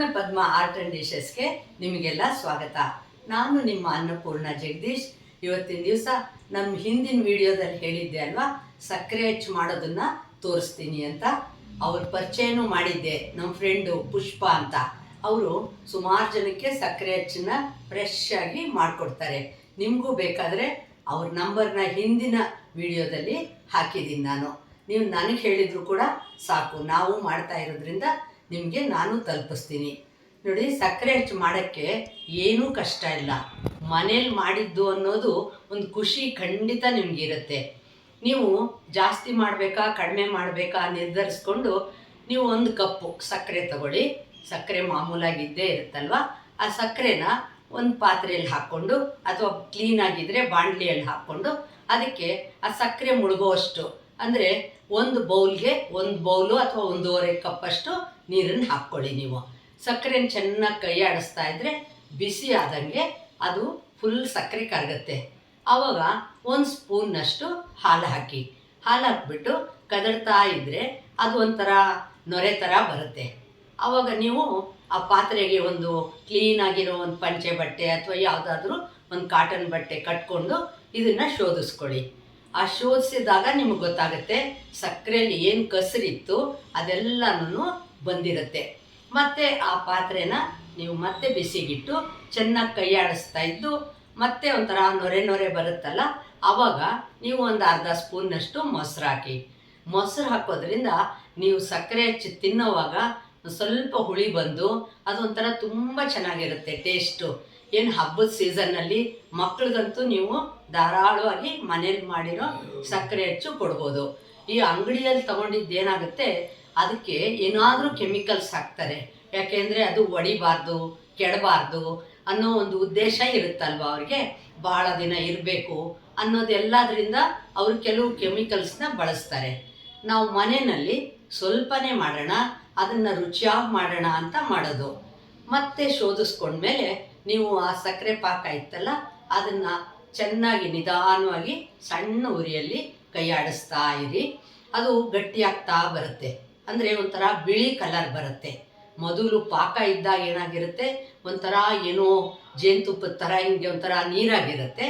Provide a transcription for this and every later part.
ಪೂರ್ಣ ಪದ್ಮ art and ಡಿಶಸ್ಗೆ ನಿಮಗೆಲ್ಲ ಸ್ವಾಗತ. ನಾನು ನಿಮ್ಮ ಅನ್ನಪೂರ್ಣ ಜಗದೀಶ್. ಇವತ್ತಿನ ದಿವಸ ನಮ್ಮ ಹಿಂದಿನ ವಿಡಿಯೋದಲ್ಲಿ ಹೇಳಿದ್ದೆ ಅಲ್ವಾ? ಸಕ್ಕರೆ ಹೆಚ್ಚು ಮಾಡೋದನ್ನ ತೋರಿಸ್ತೀನಿ ಅಂತ. ಅವ್ರ ಪರಿಚಯನೂ ಮಾಡಿದ್ದೆ ನಮ್ಮ ಫ್ರೆಂಡು ಪುಷ್ಪ ಅಂತ. ಅವರು ಸುಮಾರು ಜನಕ್ಕೆ ಸಕ್ಕರೆ ಹೆಚ್ಚನ್ನ ಫ್ರೆಶ್ ಆಗಿ ಮಾಡಿಕೊಡ್ತಾರೆ. ನಿಮಗೂ ಬೇಕಾದರೆ ಅವ್ರ ನಂಬರ್ನ ಹಿಂದಿನ ವಿಡಿಯೋದಲ್ಲಿ ಹಾಕಿದ್ದೀನಿ ನಾನು. ನೀವು ನನಗೆ ಹೇಳಿದ್ರು ಕೂಡ ಸಾಕು, ನಾವು ಮಾಡ್ತಾ ಇರೋದ್ರಿಂದ ನಿಮಗೆ ನಾನು ತಲುಪಿಸ್ತೀನಿ. ನೋಡಿ, ಸಕ್ಕರೆ ಹೆಚ್ಚು ಮಾಡೋಕ್ಕೆ ಏನೂ ಕಷ್ಟ ಇಲ್ಲ. ಮನೇಲಿ ಮಾಡಿದ್ದು ಅನ್ನೋದು ಒಂದು ಖುಷಿ ಖಂಡಿತ ನಿಮಗಿರುತ್ತೆ. ನೀವು ಜಾಸ್ತಿ ಮಾಡಬೇಕಾ, ಕಡಿಮೆ ಮಾಡಬೇಕಾ ನಿರ್ಧರಿಸ್ಕೊಂಡು ನೀವು ಒಂದು ಕಪ್ಪು ಸಕ್ಕರೆ ತಗೊಳ್ಳಿ. ಸಕ್ಕರೆ ಮಾಮೂಲಾಗಿದ್ದೇ ಇರುತ್ತಲ್ವ? ಆ ಸಕ್ಕರೆನ ಒಂದು ಪಾತ್ರೆಯಲ್ಲಿ ಹಾಕ್ಕೊಂಡು ಅಥವಾ ಕ್ಲೀನಾಗಿದ್ದರೆ ಬಾಣಲಿಯಲ್ಲಿ ಹಾಕ್ಕೊಂಡು ಅದಕ್ಕೆ ಆ ಸಕ್ಕರೆ ಮುಳುಗುವಷ್ಟು ಅಂದರೆ ಒಂದು ಬೌಲ್ಗೆ ಒಂದು ಬೌಲು ಅಥವಾ ಒಂದೂವರೆ ಕಪ್ಪಷ್ಟು ನೀರನ್ನು ಹಾಕ್ಕೊಳ್ಳಿ ನೀವು. ಸಕ್ಕರೆನ ಚೆನ್ನಾಗಿ ಕೈ ಆಡಿಸ್ತಾ ಇದ್ದರೆ ಬಿಸಿ ಆದಂಗೆ ಅದು ಫುಲ್ ಸಕ್ಕರೆ ಕರಗುತ್ತೆ. ಆವಾಗ ಒಂದು ಸ್ಪೂನ್ನಷ್ಟು ಹಾಲು ಹಾಕಿ. ಹಾಲು ಹಾಕ್ಬಿಟ್ಟು ಕದಡ್ತಾ ಇದ್ದರೆ ಅದು ಒಂಥರ ನೊರೆ ಥರ ಬರುತ್ತೆ. ಆವಾಗ ನೀವು ಆ ಪಾತ್ರೆಗೆ ಒಂದು ಕ್ಲೀನಾಗಿರೋ ಒಂದು ಪಂಚೆ ಬಟ್ಟೆ ಅಥವಾ ಯಾವುದಾದ್ರೂ ಒಂದು ಕಾಟನ್ ಬಟ್ಟೆ ಕಟ್ಕೊಂಡು ಇದನ್ನು ಶೋಧಿಸ್ಕೊಳ್ಳಿ. ಆ ಶೋಧಿಸಿದಾಗ ನಿಮಗೆ ಗೊತ್ತಾಗುತ್ತೆ ಸಕ್ಕರೆಯಲ್ಲಿ ಏನು ಕಸರಿತ್ತು ಅದೆಲ್ಲನೂ ಬಂದಿರುತ್ತೆ. ಮತ್ತು ಆ ಪಾತ್ರೆನ ನೀವು ಮತ್ತೆ ಬಿಸಿಗಿಟ್ಟು ಚೆನ್ನಾಗಿ ಕೈಯಾಡಿಸ್ತಾ ಇದ್ದು ಮತ್ತೆ ಒಂಥರ ನೊರೆ ನೊರೆ ಬರುತ್ತಲ್ಲ ಆವಾಗ ನೀವು ಒಂದು ಅರ್ಧ ಸ್ಪೂನ್ನಷ್ಟು ಮೊಸರು ಹಾಕಿ. ಮೊಸರು ಹಾಕೋದ್ರಿಂದ ನೀವು ಸಕ್ಕರೆ ಹಚ್ಚಿ ತಿನ್ನೋವಾಗ ಸ್ವಲ್ಪ ಹುಳಿ ಬಂದು ಅದೊಂಥರ ತುಂಬ ಚೆನ್ನಾಗಿರುತ್ತೆ ಟೇಸ್ಟು. ಏನು ಹಬ್ಬದ ಸೀಸನ್ನಲ್ಲಿ ಮಕ್ಳಿಗಂತೂ ನೀವು ಧಾರಾಳವಾಗಿ ಮನೇಲಿ ಮಾಡಿರೋ ಸಕ್ಕರೆ ಹೆಚ್ಚು ಕೊಡ್ಬೋದು. ಈ ಅಂಗಡಿಯಲ್ಲಿ ತಗೊಂಡಿದ್ದು ಏನಾಗುತ್ತೆ? ಅದಕ್ಕೆ ಏನಾದರೂ ಕೆಮಿಕಲ್ಸ್ ಹಾಕ್ತಾರೆ. ಯಾಕೆಂದರೆ ಅದು ಒಡಿಬಾರ್ದು ಕೆಡಬಾರ್ದು ಅನ್ನೋ ಒಂದು ಉದ್ದೇಶ ಇರುತ್ತಲ್ವ ಅವ್ರಿಗೆ? ಭಾಳ ದಿನ ಇರಬೇಕು ಅನ್ನೋದೆಲ್ಲದರಿಂದ ಅವರು ಕೆಲವು ಕೆಮಿಕಲ್ಸ್ನ ಬಳಸ್ತಾರೆ. ನಾವು ಮನೆಯಲ್ಲಿ ಸ್ವಲ್ಪನೇ ಮಾಡೋಣ ಅದನ್ನು ರುಚಿಯಾಗಿ ಮಾಡೋಣ ಅಂತ ಮಾಡೋದು. ಮತ್ತೆ ಶೋಧಿಸ್ಕೊಂಡ್ಮೇಲೆ ನೀವು ಆ ಸಕ್ಕರೆ ಪಾಕ ಇತ್ತಲ್ಲ, ಅದನ್ನು ಚೆನ್ನಾಗಿ ನಿಧಾನವಾಗಿ ಸಣ್ಣ ಉರಿಯಲ್ಲಿ ಕೈ ಆಡಿಸ್ತಾ ಇರಿ. ಅದು ಗಟ್ಟಿಯಾಗ್ತಾ ಬರುತ್ತೆ. ಅಂದರೆ ಒಂಥರ ಬಿಳಿ ಕಲರ್ ಬರುತ್ತೆ. ಮೊದಲು ಪಾಕ ಇದ್ದಾಗ ಏನಾಗಿರುತ್ತೆ? ಒಂಥರ ಏನೋ ಜೇನುತುಪ್ಪದ ಥರ ಹಿಂಗೆ ಒಂಥರ ನೀರಾಗಿರುತ್ತೆ.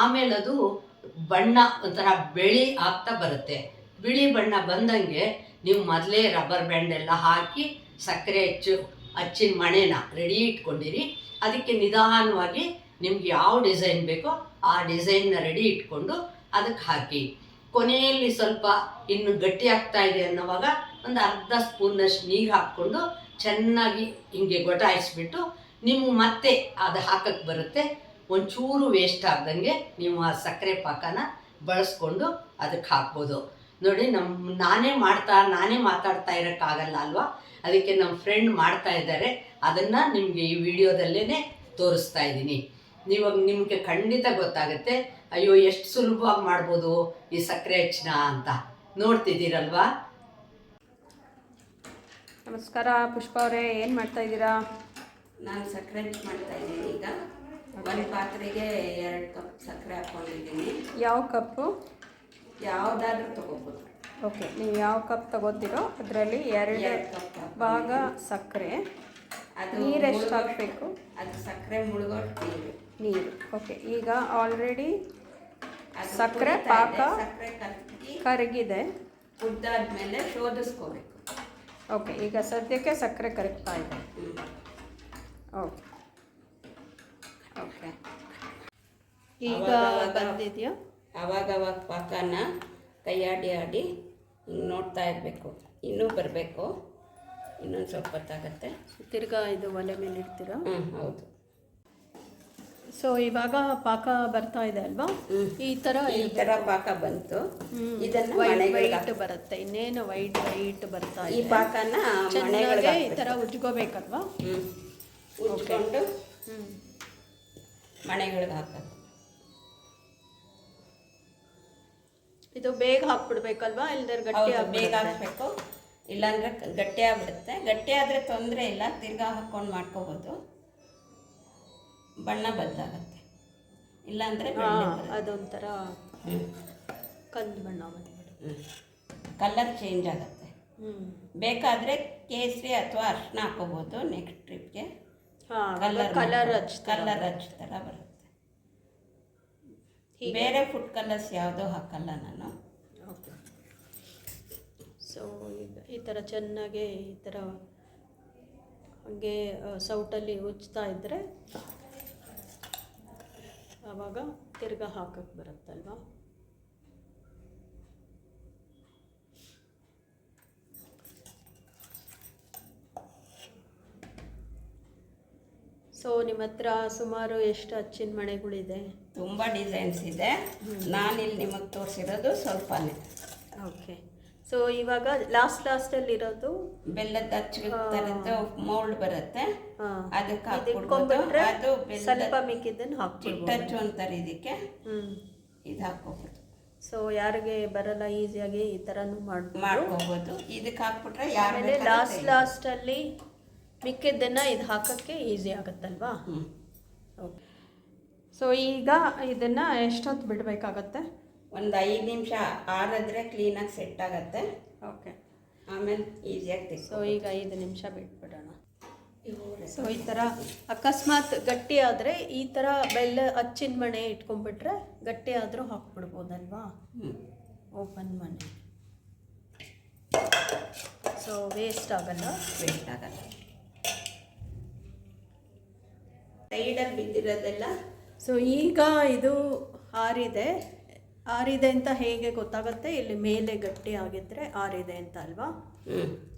ಆಮೇಲೆ ಅದು ಬಣ್ಣ ಒಂಥರ ಬಿಳಿ ಆಗ್ತಾ ಬರುತ್ತೆ. ಬಿಳಿ ಬಣ್ಣ ಬಂದಂಗೆ ನೀವು ಮೊದಲೇ ರಬ್ಬರ್ ಬ್ಯಾಂಡ್ ಎಲ್ಲ ಹಾಕಿ ಸಕ್ಕರೆ ಹೆಚ್ಚು ಹಚ್ಚಿನ ಮಣೆನ ರೆಡಿ ಇಟ್ಕೊಂಡಿರಿ. ಅದಕ್ಕೆ ನಿಧಾನವಾಗಿ ನಿಮ್ಗೆ ಯಾವ ಡಿಸೈನ್ ಬೇಕೋ ಆ ಡಿಸೈನ್ನ ರೆಡಿ ಇಟ್ಕೊಂಡು ಅದಕ್ಕೆ ಹಾಕಿ. ಕೊನೆಯಲ್ಲಿ ಸ್ವಲ್ಪ ಇನ್ನು ಗಟ್ಟಿ ಆಗ್ತಾ ಇದೆ ಅನ್ನೋವಾಗ ಒಂದು ಅರ್ಧ ಸ್ಪೂನ್ನಷ್ಟು ನೀರು ಹಾಕ್ಕೊಂಡು ಚೆನ್ನಾಗಿ ಹಿಂಗೆ ಗೊಟಾಯಿಸ್ಬಿಟ್ಟು ನಿಮ್ಗೆ ಮತ್ತೆ ಅದು ಹಾಕಕ್ಕೆ ಬರುತ್ತೆ. ಒಂಚೂರು ವೇಸ್ಟ್ ಆಗ್ದಂಗೆ ನೀವು ಆ ಸಕ್ಕರೆ ಪಾಕನ ಬಳಸ್ಕೊಂಡು ಅದಕ್ಕೆ ಹಾಕ್ಬೋದು. ನೋಡಿ ನಮ್ಮ ನಾನೇ ಮಾಡ್ತಾ ನಾನೇ ಮಾತಾಡ್ತಾ ಇರೋಕ್ಕಾಗಲ್ಲ ಅಲ್ವಾ? ಅದಕ್ಕೆ ನಮ್ಮ ಫ್ರೆಂಡ್ ಮಾಡ್ತಾ ಇದ್ದಾರೆ. ಅದನ್ನು ನಿಮಗೆ ಈ ವಿಡಿಯೋದಲ್ಲೇ ತೋರಿಸ್ತಾ ಇದ್ದೀನಿ. ನೀವಾಗ ನಿಮಗೆ ಖಂಡಿತ ಗೊತ್ತಾಗುತ್ತೆ ಅಯ್ಯೋ ಎಷ್ಟು ಸುಲಭವಾಗಿ ಮಾಡ್ಬೋದು ಈ ಸಕ್ಕರೆ ಹೆಚ್ಚಿನ ಅಂತ. ನೋಡ್ತಿದ್ದೀರಲ್ವಾ? ನಮಸ್ಕಾರ ಪುಷ್ಪ ಅವರೇ ಏನು ಮಾಡ್ತಾ ಇದ್ದೀರಾ? ನಾನು ಸಕ್ಕರೆ ಮಾಡ್ತಾ ಇದ್ದೀನಿ ಈಗ. ಒಂದು ಪಾತ್ರೆಗೆ ಎರಡು ಕಪ್ ಸಕ್ಕರೆ ಹಾಕ್ಕೊಂಡಿದ್ದೀನಿ ಯಾವ ಕಪ್ಪು? ಯಾವುದಾದ್ರೂ ತಗೋಬೋದು. ಓಕೆ ನೀವು ಯಾವ ಕಪ್ ತಗೋತೀರೋ ಅದರಲ್ಲಿ ಎರಡು ಭಾಗ ಸಕ್ಕರೆ. ಅದು ನೀರು ಎಷ್ಟು ಹಾಕಬೇಕು? ಅದು ಸಕ್ಕರೆ ಮುಳುಗೋಷ್ಟು ನೀರು. ನೀರು. ಓಕೆ ಈಗ ಆಲ್ರೆಡಿ ಸಕ್ಕರೆ ಪಾಕ ಸಕ್ಕರೆ ಕರಗಿದೆ. ಕುದ್ದಾದ್ಮೇಲೆ ಶೋಧಿಸ್ಕೋಬೇಕು. ಓಕೆ ಈಗ ಸದ್ಯಕ್ಕೆ ಸಕ್ಕರೆ ಕರಗ್ತಾ ಇದೆ. ಓಕೆ. ಓಕೆ. ಈಗ ಬಂದಿದೆಯಾ? ಅವಾಗವಾಗ ಪಾಕನ ಕೈ ಆಡಿ ಆಡಿ ಹಿಂಗೆ ನೋಡ್ತಾ ಇರಬೇಕು. ಇನ್ನೂ ಬರಬೇಕು. ಇನ್ನೊಂದು ಸ್ವಲ್ಪ ಹೊತ್ತಾಗತ್ತೆ. ತಿರ್ಗಾ ಇದು ಒಲೆ ಮೇಲೆ ಇಡ್ತೀರಾ? ಹ್ಞೂ ಹೌದು. ಸೊ ಇವಾಗ ಪಾಕ ಬರ್ತಾ ಇದೆ ಅಲ್ವಾ? ಈ ಥರ ಈ ಥರ ಪಾಕ ಬಂತು. ಇದನ್ನು ವೈಟ್ ಬರುತ್ತೆ. ಇನ್ನೇನು ವೈಟ್ ವೈಟ್ ಬರ್ತಾ ಈ ಪಾಕನ ಚೆನ್ನಾಗಿ ಮನೆಗಳಿಗೆ ಈ ಥರ ಉಜ್ಕೋಬೇಕಲ್ವಾ? ಹ್ಞೂ ಉಜ್ಕೊಂಡು ಹ್ಞೂ ಮನೆಗಳಿಗೆ ಹಾಕೋದು ಇದು ಬೇಗ ಹಾಕ್ಬಿಡ್ಬೇಕಲ್ವಾ? ಇಲ್ದೇ ಗಟ್ಟಿ ಹೌದು ಬೇಗ ಆಗ್ಬಿಡುತ್ತೆ. ಹಾಕಬೇಕು. ಇಲ್ಲಾಂದ್ರೆ ಕ- ಗಟ್ಟಿ ಆಗ್ಬಿಡುತ್ತೆ. ಗಟ್ಟಿ ಆದರೆ ತೊಂದರೆ ಇಲ್ಲ. ತಿರ್ಗಾ ಹಾಕ್ಕೊಂಡು ಮಾಡ್ಕೋಬೋದು. ಬಣ್ಣ ಬದಲಾಗತ್ತೆ. ಇಲ್ಲಾಂದರೆ ಹಾ, ಅದೊಂಥರ ಕಂದು ಬಣ್ಣ ಬಂದ್ಬಿಡುತ್ತೆ ಕಲರ್ ಚೇಂಜ್ ಆಗುತ್ತೆ. ಹ್ಞೂ ಬೇಕಾದರೆ ಕೇಸರಿ ಅಥವಾ ಅರ್ಶಿನ ಹಾಕೋಬೋದು ನೆಕ್ಸ್ಟ್ ಟ್ರಿಪ್ಗೆ ಕಲರ್ ಕಲರ್ ಕಲರ್ ಕಲರ್ ಹಚ್ಚ ಥರ ಬರುತ್ತೆ. ಬೇರೆ ಫುಡ್ ಕಲರ್ಸ್ ಯಾವುದೂ ಹಾಕಲ್ಲ ನಾನು. ಓಕೆ. ಸೊ ಈಗ ಈ ಥರ ಚೆನ್ನಾಗಿ ಈ ಥರ ಹಾಗೆ ಸೌಟಲ್ಲಿ ಉಜ್ತಾ ಇದ್ದರೆ ಆವಾಗ ತಿರ್ಗಾ ಹಾಕಕ್ಕೆ ಬರುತ್ತಲ್ವಾ? ಸೊ ನಿಮ್ಮ ಹತ್ರ ಸುಮಾರು ಎಷ್ಟು ಅಚ್ಚಿನ ಮನೆಗಳಿದೆ ತುಂಬ ಡಿಸೈನ್ಸ್ ಇದೆ. ನಾನಿಲ್ಲಿ ನಿಮಗೆ ತೋರಿಸಿರೋದು ಸ್ವಲ್ಪನೇ. ಓಕೆ ಸೊ ಇವಾಗ ಲಾಸ್ಟ್ ಲಾಸ್ಟಲ್ಲಿರೋದು ಬೆಲ್ಲದ ಹಚ್ಚ ಥರದ್ದು ಮೌಲ್ಡ್ ಬರುತ್ತೆ. ಅದಕ್ಕೆ ಹಾಕ್ಬಿಡ್ಬೋದು. ಅದು ಸ್ವಲ್ಪ ಬೆಲ್ಲದ ಮಿಕ್ಕಿದ್ದನ್ನು ಹಾಕ್ಬಿಟ್ಟು ಚಿಟ್ಟಚ್ಚು ಅಂತಾರೆ ಇದಕ್ಕೆ. ಇದು ಹಾಕ್ಕೋಬೋದು. ಸೊ ಯಾರಿಗೆ ಬರಲ್ಲ ಈಸಿಯಾಗಿ ಈ ಥರನೂ ಮಾಡ್ಬೋದು. ಮಾಡ್ಕೋಬೋದು. ಇದಕ್ಕೆ ಹಾಕ್ಬಿಟ್ರೆ ಯಾರು ಲಾಸ್ಟ್ ಲಾಸ್ಟಲ್ಲಿ ಮಿಕ್ಕಿದ್ದನ್ನು ಇದು ಹಾಕೋಕ್ಕೆ ಈಸಿ ಆಗುತ್ತಲ್ವಾ? ಹ್ಞೂ ಓಕೆ ಸೊ ಈಗ ಇದನ್ನು ಎಷ್ಟೊತ್ತು ಬಿಡಬೇಕಾಗತ್ತೆ? ಒಂದು ಐದು ನಿಮಿಷ ಆರಿದ್ರೆ ಕ್ಲೀನಾಗಿ ಸೆಟ್ ಆಗುತ್ತೆ. ಓಕೆ ಆಮೇಲೆ ಈಸಿಯಾಗಿ ಸೊ ಈಗ ಐದು ನಿಮಿಷ ಬಿಟ್ಬಿಡೋಣ. ಸೊ ಈ ಥರ ಅಕಸ್ಮಾತ್ ಗಟ್ಟಿ ಆದರೆ ಈ ಥರ ಬೆಲ್ಲ ಹಚ್ಚಿನ ಮಣೆ ಇಟ್ಕೊಂಡ್ಬಿಟ್ರೆ ಗಟ್ಟಿ ಆದರೂ ಹಾಕ್ಬಿಡ್ಬೋದಲ್ವಾ? ಹ್ಞೂ ಓಪನ್ ಮನೆ ಸೊ ವೇಸ್ಟ್ ಆಗಲ್ಲ ವೇಸ್ಟ್ ಆಗಲ್ಲ. ಸೈಡಲ್ಲಿ ಬಿದ್ದಿರೋದೆಲ್ಲ? ಸೊ ಈಗ ಇದು ಆರಿದೆ. ಆರಿದೆ ಅಂತ ಹೇಗೆ ಗೊತ್ತಾಗುತ್ತೆ? ಇಲ್ಲಿ ಮೇಲೆ ಗಟ್ಟಿ ಆಗಿದ್ರೆ ಆರಿದೆ ಅಂತ ಅಲ್ವಾ?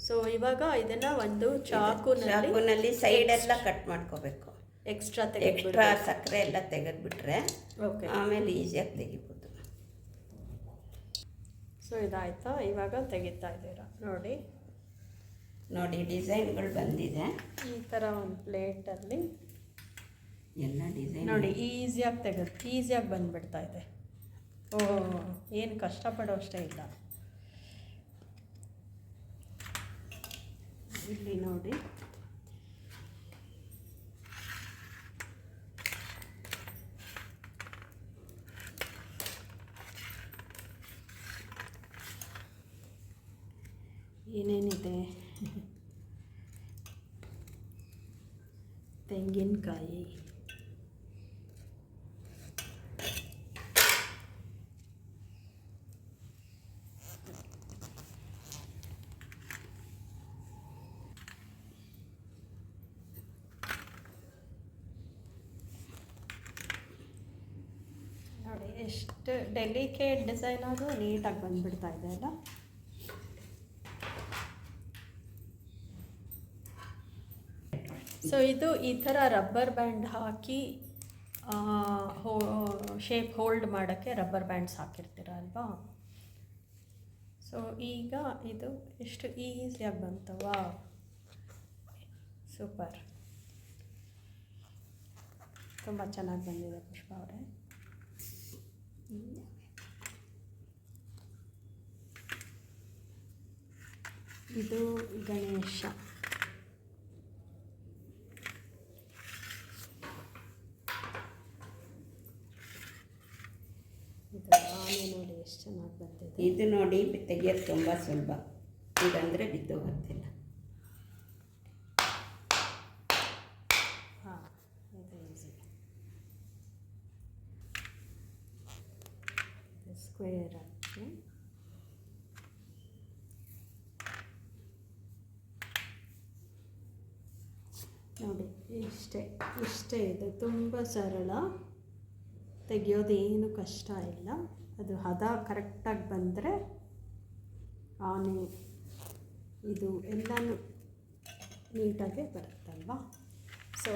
ಸೊ ಇವಾಗ ಇದನ್ನ ಒಂದು ಚಾಕುನಲ್ಲಿ ಚಾಕುನಲ್ಲಿ ಸೈಡ್ ಎಲ್ಲ ಕಟ್ ಮಾಡ್ಕೋಬೇಕು. ಎಕ್ಸ್ಟ್ರಾ ಎಕ್ಸ್ಟ್ರಾ ಸಕ್ಕರೆ ಎಲ್ಲ ತೆಗೆದ್ಬಿಟ್ರೆ ಓಕೆ ಆಮೇಲೆ ಈಸಿಯಾಗಿ ತೆಗಿಬೋದು. ಸೊ ಇದಾಯ್ತಾ? ಇವಾಗ ತೆಗಿತಾ ಇದ್ದೀರಾ? ನೋಡಿ. ನೋಡಿ ಡಿಸೈನ್ಗಳು ಬಂದಿದೆ. ಈ ಥರ ಒಂದು ಪ್ಲೇಟಲ್ಲಿ ಎಲ್ಲ ಡಿಸೈನ್ ನೋಡಿ ಈಸಿಯಾಗಿ ತೆಗೆದು ಈಸಿಯಾಗಿ ಬಂದ್ಬಿಡ್ತಾ ಇದೆ. ಓ ಏನು ಕಷ್ಟಪಡೋಷ್ಟೇ ಇಲ್ಲ. ಇಲ್ಲಿ ನೋಡಿ. ಏನೇನಿದೆ? ತೆಂಗಿನಕಾಯಿ ನೋಡಿ ಎಷ್ಟು ಡೆಲಿಕೇಟ್ ಡಿಸೈನ್ ಅದು ನೀಟಾಗಿ ಬಂದ್ಬಿಡ್ತಾ ಇದೆ ಅಲ್ಲ ಸೊ ಇದು ಈ ಥರ ರಬ್ಬರ್ ಬ್ಯಾಂಡ್ ಹಾಕಿ ಶೇಪ್ ಹೋಲ್ಡ್ ಮಾಡೋಕ್ಕೆ ರಬ್ಬರ್ ಬ್ಯಾಂಡ್ಸ್ ಹಾಕಿರ್ತೀರ ಅಲ್ವಾ? ಸೊ ಈಗ ಇದು ಎಷ್ಟು ಈಸಿಯಾಗಿ ಬಂತವ ಸೂಪರ್ ತುಂಬ ಚೆನ್ನಾಗಿ ಬಂದಿದೆ ಪುಷ್ಪ ಅವರೇ. ಇದು ಗಣೇಶ. ನೋಡಿ ಎಷ್ಟು ಚೆನ್ನಾಗಿ ಬಂದಿದೆ ಇದು ನೋಡಿ ತೆಗಿಯೋದು ತುಂಬ ಸುಲಭ. ಇದಂದರೆ ಬಿದ್ದು ಹೋಗ್ತಿಲ್ಲ ಹಾಂ ಇದು ಈಸಿ ಸ್ಕ್ವೇರ್ ಆಗುತ್ತೆ ನೋಡಿ, ಇಷ್ಟೇ ಇಷ್ಟೇ ಇದೆ. ತುಂಬ ಸರಳ. ತೆಗಿಯೋದು ಕಷ್ಟ ಇಲ್ಲ. ಅದು ಹದ ಕರೆಕ್ಟಾಗಿ ಬಂದರೆ ಆನೆ ಇದು ಎಲ್ಲನೂ ನೀಟಾಗಿ ಬರುತ್ತಲ್ವಾ? ಸೊ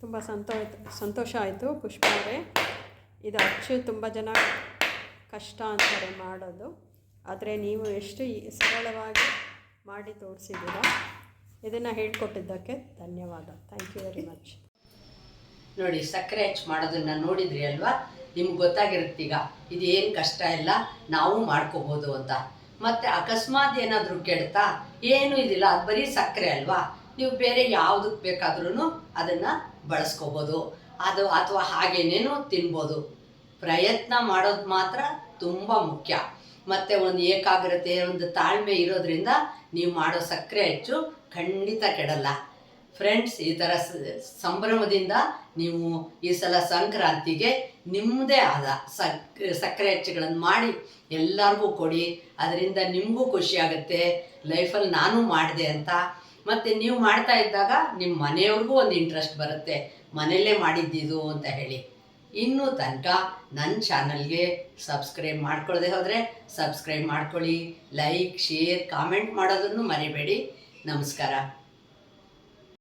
ತುಂಬ ಸಂತೋ ಸಂತೋಷ ಆಯಿತು ಪುಷ್ಪ ಅವರೇ. ಇದು ಅಚ್ಚು ತುಂಬ ಜನ ಕಷ್ಟ ಅಂತಾರೆ ಮಾಡೋದು. ಆದರೆ ನೀವು ಎಷ್ಟು ಸರಳವಾಗಿ ಮಾಡಿ ತೋರಿಸಿದ್ದೀರ, ಇದನ್ನು ಹೇಳ್ಕೊಟ್ಟಿದ್ದಕ್ಕೆ ಧನ್ಯವಾದ. ಥ್ಯಾಂಕ್ ಯು ವೆರಿ ಮಚ್ ನೋಡಿ, ಸಕ್ಕರೆ ಹೆಚ್ಚು ಮಾಡೋದನ್ನ ನೋಡಿದ್ರಿ ಅಲ್ವಾ? ನಿಮ್ಗೆ ಗೊತ್ತಾಗಿರುತ್ತೆ ಈಗ. ಇದೇನು ಕಷ್ಟ ಇಲ್ಲ, ನಾವು ಮಾಡ್ಕೋಬೋದು ಅಂತ. ಮತ್ತೆ ಅಕಸ್ಮಾತ್ ಏನಾದರೂ ಕೆಡ್ತಾ, ಏನೂ ಇದಿಲ್ಲ, ಅದು ಬರೀ ಸಕ್ಕರೆ ಅಲ್ವಾ? ನೀವು ಬೇರೆ ಯಾವುದಕ್ಕೆ ಬೇಕಾದ್ರೂ ಅದನ್ನು ಬಳಸ್ಕೋಬೋದು. ಅದು ಅಥವಾ ಹಾಗೇನೇನು ತಿನ್ಬೋದು. ಪ್ರಯತ್ನ ಮಾಡೋದು ಮಾತ್ರ ತುಂಬ ಮುಖ್ಯ. ಮತ್ತು ಒಂದು ಏಕಾಗ್ರತೆ, ಒಂದು ತಾಳ್ಮೆ ಇರೋದ್ರಿಂದ ನೀವು ಮಾಡೋ ಸಕ್ಕರೆ ಹೆಚ್ಚು ಖಂಡಿತ ಕೆಡಲ್ಲ. ಫ್ರೆಂಡ್ಸ್ ಈ ಥರ ಸಂಭ್ರಮದಿಂದ ನೀವು ಈ ಸಲ ಸಂಕ್ರಾಂತಿಗೆ ನಿಮ್ಮದೇ ಆದ ಸಕ್, ಸಕ್ಕರೆ ಹೆಚ್ಚುಗಳನ್ನು ಮಾಡಿ ಎಲ್ಲರಿಗೂ ಕೊಡಿ. ಅದರಿಂದ ನಿಮಗೂ ಖುಷಿ ಆಗುತ್ತೆ. ಲೈಫಲ್ಲಿ ನಾನು ಮಾಡಿದೆ ಅಂತ ಮತ್ತು ನೀವು ಮಾಡ್ತಾ ಇದ್ದಾಗ ನಿಮ್ಮ ಮನೆಯವ್ರಿಗೂ ಒಂದು ಇಂಟ್ರೆಸ್ಟ್ ಬರುತ್ತೆ. ಮನೆಯಲ್ಲೇ ಮಾಡಿದ್ದಿದು ಅಂತ ಹೇಳಿ. ಇನ್ನೂ ತನಕ ನನ್ನ ಚಾನಲ್ಗೆ ಸಬ್ಸ್ಕ್ರೈಬ್ ಮಾಡ್ಕೊಳ್ಳದೆ ಹೋದರೆ ಸಬ್ಸ್ಕ್ರೈಬ್ ಮಾಡ್ಕೊಳ್ಳಿ ಲೈಕ್ ಶೇರ್ ಕಾಮೆಂಟ್ ಮಾಡೋದನ್ನು ಮರಿಬೇಡಿ. ನಮಸ್ಕಾರ.